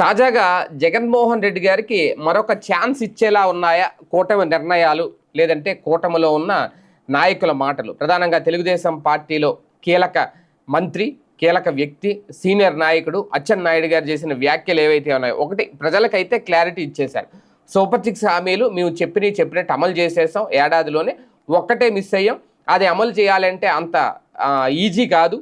తాజాగా జగన్మోహన్ రెడ్డి గారికి మరొక ఛాన్స్ ఇచ్చేలా ఉన్నాయా? కూటమి నిర్ణయాలు లేదంటే కూటమిలో ఉన్న నాయకుల మాటలు. ప్రధానంగా తెలుగుదేశం పార్టీలో కీలక మంత్రి కీలక వ్యక్తి సీనియర్ నాయకుడు అచ్చెన్నాయుడు గారు చేసిన వ్యాఖ్యలు ఏవైతే ఉన్నాయో ఒకటి ప్రజలకైతే క్లారిటీ ఇచ్చేశారు. సూపర్ సిక్స్ హామీలు మేము చెప్పినవి చెప్పినట్టు అమలు చేసేసాం. ఏడాదిలోనే ఒక్కటే మిస్ అయ్యాం. అది అమలు చేయాలంటే అంత ఈజీ కాదు.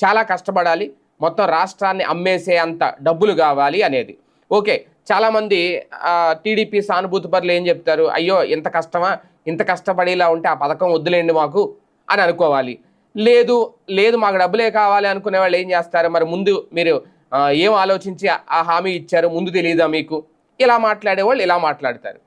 చాలా కష్టపడాలి. మొత్తం రాష్ట్రాన్ని అమ్మేసే అంత డబ్బులు కావాలి అనేది. ఓకే చాలామంది టీడీపీ సానుభూతి పరులు ఏం చెప్తారు? అయ్యో ఇంత కష్టమా? ఇంత కష్టపడేలా ఉంటే ఆ పథకం వద్దులేండి మాకు అని అనుకోవాలి. లేదు లేదు మాకు డబ్బులే కావాలి అనుకునే వాళ్ళు ఏం చేస్తారు? మరి ముందు మీరు ఏం ఆలోచించి ఆ- హామీ ఇచ్చారు? ముందు తెలియదా మీకు? ఇలా మాట్లాడేవాళ్ళు ఇలా మాట్లాడతారు.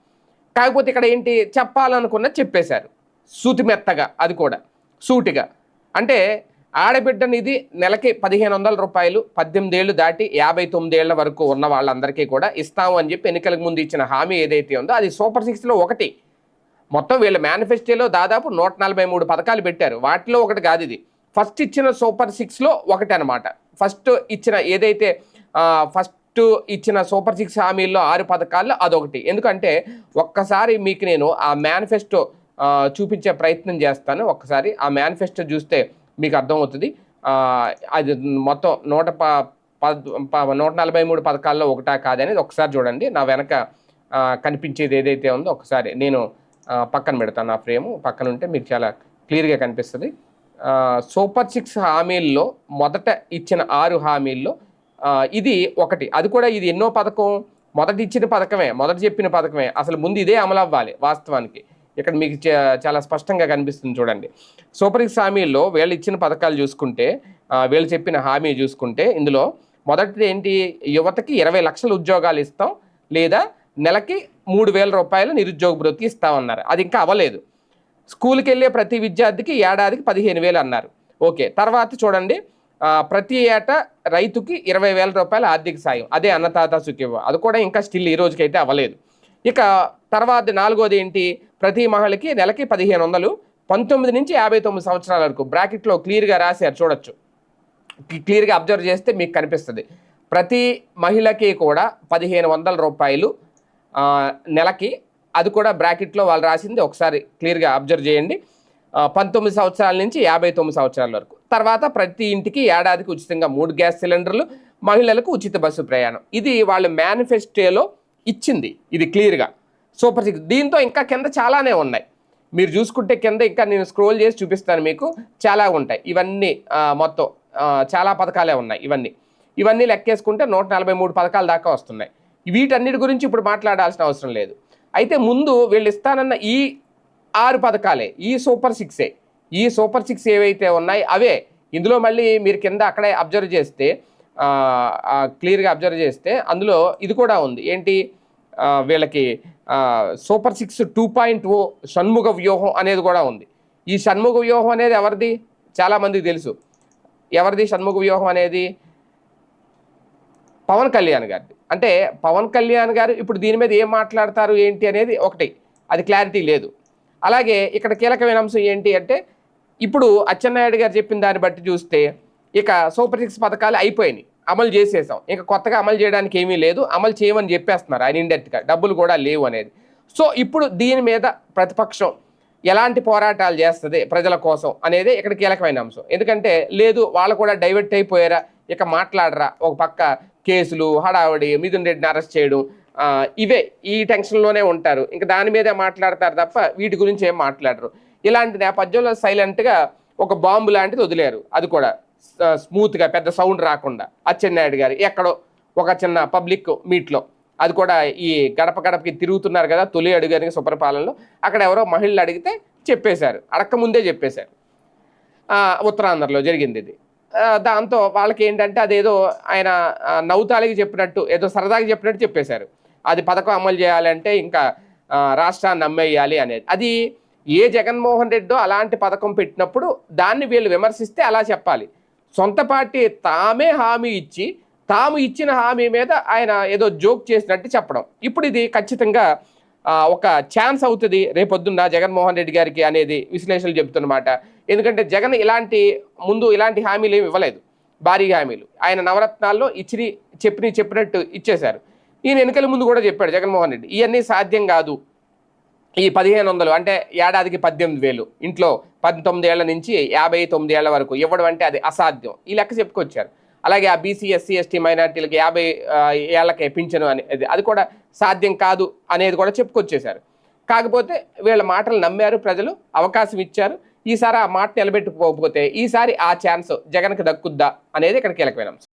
కాకపోతే ఇక్కడ ఏంటి? చెప్పాలనుకున్న చెప్పేశారు. సూతి మెత్తగా అది కూడా. సూటిగా. అంటే ఆడబిడ్డనిది నెలకి పదిహేను వందల రూపాయలు పద్దెనిమిది ఏళ్ళు దాటి యాభై తొమ్మిదేళ్ళ వరకు ఉన్న వాళ్ళందరికీ కూడా ఇస్తాము అని చెప్పి ఎన్నికలకు ముందు ఇచ్చిన హామీ ఏదైతే ఉందో అది సూపర్ సిక్స్లో ఒకటి. మొత్తం వీళ్ళ మేనిఫెస్టోలో దాదాపు నూట నలభై మూడు పథకాలు పెట్టారు. వాటిలో ఒకటి కాదు ఇది. ఫస్ట్ ఇచ్చిన సూపర్ సిక్స్లో ఒకటి అనమాట ఫస్ట్ ఇచ్చిన ఏదైతే ఫస్ట్ ఇచ్చిన సూపర్ సిక్స్ హామీల్లో ఆరు పథకాల్లో అదొకటి. ఎందుకంటే ఒక్కసారి మీకు నేను ఆ మేనిఫెస్టో చూపించే ప్రయత్నం చేస్తాను. ఒక్కసారి ఆ మేనిఫెస్టో చూస్తే మీకు అర్థమవుతుంది. అది మొత్తం నూట ప ప- నూట నలభై మూడు పథకాల్లో ఒకటా కాదనేది ఒకసారి చూడండి. నా వెనక కనిపించేది ఏదైతే ఉందో ఒకసారి నేను పక్కన పెడతాను నా ఫ్రేము. పక్కన ఉంటే మీకు చాలా క్లియర్గా కనిపిస్తుంది. సూపర్ సిక్స్ హామీల్లో మొదట ఇచ్చిన ఆరు హామీల్లో ఇది ఒకటి. అది కూడా ఇది ఎన్నో పథకం. మొదట ఇచ్చిన పథకమే మొదట చెప్పిన పథకమే. అసలు ముందు ఇదే అమలు అవ్వాలి వాస్తవానికి. ఇక్కడ మీకు చాలా స్పష్టంగా కనిపిస్తుంది చూడండి. సూపర్ సిక్స్ హామీల్లో వీళ్ళు ఇచ్చిన పథకాలు చూసుకుంటే వీళ్ళు చెప్పిన హామీ చూసుకుంటే ఇందులో మొదటిది ఏంటి? యువతకి ఇరవై లక్షల ఉద్యోగాలు ఇస్తాం లేదా నెలకి మూడు వేల రూపాయలు నిరుద్యోగ భృతి ఇస్తామన్నారు అది ఇంకా అవ్వలేదు. స్కూల్కి వెళ్ళే ప్రతి విద్యార్థికి ఏడాదికి పదిహేను వేలు అన్నారు. ఓకే. తర్వాత చూడండి ప్రతి ఏటా రైతుకి ఇరవై వేల రూపాయల ఆర్థిక సాయం. అదే అన్నదాత సుఖివ్వ అది కూడా ఇంకా స్టిల్ ఈ రోజుకైతే అవ్వలేదు. ఇక తర్వాత నాలుగోది ఏంటి? ప్రతి మహిళకి నెలకి పదిహేను వందలు పంతొమ్మిది నుంచి యాభై తొమ్మిది సంవత్సరాల వరకు బ్రాకెట్లో క్లియర్గా రాశారు చూడొచ్చు. క్లియర్గా అబ్జర్వ్ చేస్తే మీకు కనిపిస్తుంది. ప్రతి మహిళకి కూడా పదిహేను వందల రూపాయలు నెలకి అది కూడా బ్రాకెట్లో వాళ్ళు రాసింది ఒకసారి క్లియర్గా అబ్జర్వ్ చేయండి. పంతొమ్మిది సంవత్సరాల నుంచి యాభై తొమ్మిది సంవత్సరాల వరకు. తర్వాత ప్రతి ఇంటికి ఏడాదికి ఉచితంగా మూడు గ్యాస్ సిలిండర్లు మహిళలకు ఉచిత బస్సు ప్రయాణం. ఇది వాళ్ళ మేనిఫెస్టోలో ఇచ్చింది. ఇది క్లియర్గా. Super six. దీంతో ఇంకా కింద చాలానే ఉన్నాయి. మీరు చూసుకుంటే కింద ఇంకా నేను స్క్రోల్ చేసి చూపిస్తాను మీకు. చాలా ఉంటాయి. ఇవన్నీ మొత్తం చాలా పథకాలే ఉన్నాయి ఇవన్నీ. ఇవన్నీ లెక్కేసుకుంటే నూట నలభై మూడు పథకాల దాకా వస్తున్నాయి. వీటన్నిటి గురించి ఇప్పుడు మాట్లాడాల్సిన అవసరం లేదు. అయితే ముందు వీళ్ళు ఇస్తానన్న ఈ ఆరు పథకాలే ఈ సూపర్ సిక్సే. ఈ సూపర్ సిక్స్ ఏవైతే ఉన్నాయి అవే. ఇందులో మళ్ళీ మీరు కింద అక్కడే అబ్జర్వ్ చేస్తే క్లియర్గా అబ్జర్వ్ చేస్తే అందులో ఇది కూడా ఉంది. ఏంటి? వీళ్ళకి super six two point O Shanmukha వ్యూహం అనేది కూడా ఉంది. ఈ షణ్ముఖ వ్యూహం అనేది ఎవరిది? చాలామందికి తెలుసు. ఎవరిది షణ్ముఖ వ్యూహం అనేది? పవన్ కళ్యాణ్ గారిది. అంటే పవన్ కళ్యాణ్ గారు ఇప్పుడు దీని మీద ఏం మాట్లాడతారు ఏంటి అనేది ఒకటి. అది క్లారిటీ లేదు. అలాగే ఇక్కడ కీలకమైన అంశం ఏంటి అంటే ఇప్పుడు అచ్చెన్నాయుడు గారు చెప్పిన దాన్ని బట్టి చూస్తే ఇక సూపర్ సిక్స్ పథకాలు అయిపోయినాయి. అమలు చేసేసాం. ఇంకా కొత్తగా అమలు చేయడానికి ఏమీ లేదు. అమలు చేయమని చెప్పేస్తున్నారు ఆయన ఇండెక్ట్గా డబ్బులు కూడా లేవు అనేది. సో ఇప్పుడు దీని మీద ప్రతిపక్షం ఎలాంటి పోరాటాలు చేస్తుంది ప్రజల కోసం అనేది ఇక్కడ కీలకమైన అంశం. ఎందుకంటే లేదు వాళ్ళు కూడా డైవర్ట్ అయిపోయారా? ఇక మాట్లాడరా? ఒక పక్క కేసులు హడావడి మిథున్ రెడ్డిని అరెస్ట్ చేయడం ఇవే ఈ టెన్షన్లోనే ఉంటారు. ఇంకా దాని మీదే మాట్లాడతారు తప్ప వీటి గురించి ఏం మాట్లాడరు. ఇలాంటి నేపథ్యంలో సైలెంట్గా ఒక బాంబు లాంటిది వదిలేరు. అది కూడా. స్మూత్గా పెద్ద సౌండ్ రాకుండా అచ్చెన్నాయుడు గారు ఎక్కడో ఒక చిన్న పబ్లిక్ మీట్లో అది కూడా ఈ గడప గడపకి తిరుగుతున్నారు కదా తొలి అడుగని సుప్రపాలనలో అక్కడ ఎవరో మహిళలు అడిగితే చెప్పేశారు. అడక్క ముందే చెప్పేశారు. ఉత్తరాంధ్రలో జరిగింది ఇది. దాంతో వాళ్ళకి ఏంటంటే అదేదో ఆయన ఆ, నవ్వుతాలికి చెప్పినట్టు ఏదో సరదాగా చెప్పినట్టు చెప్పేశారు. అది పథకం అమలు చేయాలంటే ఇంకా రాష్ట్రాన్ని నమ్మేయాలి అనేది. అది ఏ జగన్మోహన్ రెడ్డో అలాంటి పథకం పెట్టినప్పుడు దాన్ని వీళ్ళు విమర్శిస్తే అలా చెప్పాలి. సొంత పార్టీ తామే హామీ ఇచ్చి తాము ఇచ్చిన హామీ మీద ఆయన ఏదో జోక్ చేసినట్టు చెప్పడం. ఇప్పుడు ఇది ఖచ్చితంగా ఒక ఛాన్స్ అవుతుంది రేపొద్దున్న జగన్మోహన్ రెడ్డి గారికి అనేది విశ్లేషణలు చెబుతున్నమాట. ఎందుకంటే జగన్ ఇలాంటి ముందు ఇలాంటి హామీలు ఏమి ఇవ్వలేదు. భారీ హామీలు. ఆయన నవరత్నాల్లో ఇచ్చి చెప్పిన చెప్పినట్టు ఇచ్చేశారు. ఈయన ఎన్నికల ముందు కూడా చెప్పాడు జగన్మోహన్ రెడ్డి ఇవన్నీ సాధ్యం కాదు. ఈ పదిహేను వందలు అంటే ఏడాదికి పద్దెనిమిది వేలు. ఇంట్లో పంతొమ్మిది ఏళ్ళ నుంచి యాభై తొమ్మిది ఏళ్ళ వరకు ఇవ్వడం అంటే అది అసాధ్యం. ఈ లెక్క చెప్పుకొచ్చారు. అలాగే ఆ బీసీ ఎస్సీ ఎస్టీ మైనార్టీలకు యాభై ఏళ్ళకే పింఛను అనేది అది కూడా సాధ్యం కాదు అనేది కూడా చెప్పుకొచ్చేశారు. కాకపోతే వీళ్ళ మాటలు నమ్మారు ప్రజలు అవకాశం ఇచ్చారు. ఈసారి ఆ మాట నిలబెట్టుకోకపోతే ఈసారి ఆ ఛాన్స్ జగన్కి దక్కుద్దా అనేది ఇక్కడ కీలకమైన అంశం.